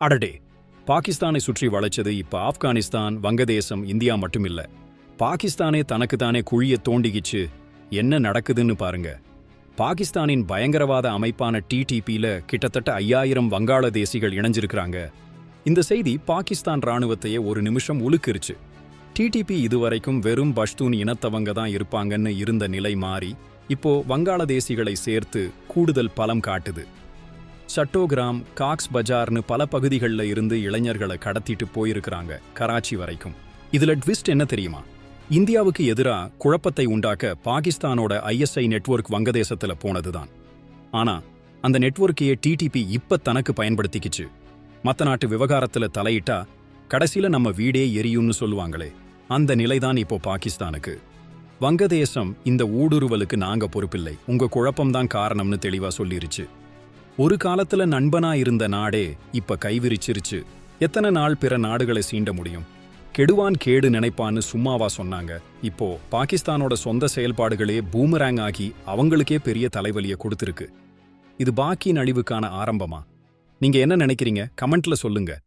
அடடே பாகிஸ்தானை சுற்றி வளைச்சது இப்ப ஆப்கானிஸ்தான் வங்கதேசம் இந்தியா மட்டுமில்ல. பாகிஸ்தானே தனக்கு தானே குழிய தோண்டிக்கிச்சு என்ன நடக்குதுன்னு பாருங்க. பாகிஸ்தானின் பயங்கரவாத அமைப்பான டிடிபியில கிட்டத்தட்ட ஐயாயிரம் வங்காளதேசிகள் இணைஞ்சிருக்கிறாங்க. இந்த செய்தி பாகிஸ்தான் ராணுவத்தையே ஒரு நிமிஷம் உலுக்கிருச்சு. டிடிபி இதுவரைக்கும் வெறும் பஷ்தூன் இனத்தவங்க தான் இருப்பாங்கன்னு இருந்த நிலை மாறி இப்போ வங்காளதேசிகளை சேர்த்து கூடுதல் பலம் காட்டுது. சட்டோகிராம் காக்ஸ் பஜார்னு பல பகுதிகளில் இருந்து இளைஞர்களை கடத்திட்டு போயிருக்கிறாங்க கராச்சி வரைக்கும். இதுல ட்விஸ்ட் என்ன தெரியுமா? இந்தியாவுக்கு எதிரா குழப்பத்தை உண்டாக்க பாகிஸ்தானோட ஐஎஸ்ஐ நெட்வொர்க் வங்கதேசத்துல போனதுதான். ஆனா அந்த நெட்வொர்க்கையே டிடிபி இப்ப தனக்கு பயன்படுத்திக்கிச்சு. மத்த நாட்டு விவகாரத்துல தலையிட்டா கடைசியில் நம்ம வீடே எரியும்னு சொல்லுவாங்களே அந்த நிலைதான் இப்போ பாகிஸ்தானுக்கு. வங்கதேசம் இந்த ஊடுருவலுக்கு நாங்க பொறுப்பில்லை உங்க குழப்பம்தான் காரணம்னு தெளிவா சொல்லிருச்சு. ஒரு காலத்துல நண்பனா இருந்த நாடே இப்ப கைவிரிச்சிருச்சு. எத்தனை நாள் பிற நாடுகளை சீண்ட முடியும்? கெடுவான் கேடு நினைப்பான்னு சும்மாவா சொன்னாங்க. இப்போ பாகிஸ்தானோட சொந்த செயல்பாடுகளே பூமராங் ஆகி அவங்களுக்கே பெரிய தலைவலிய கொடுத்திருக்கு. இது பாக்கியின் அழிவுக்கான ஆரம்பமா? நீங்க என்ன நினைக்கிறீங்க? கமெண்ட்ல சொல்லுங்க.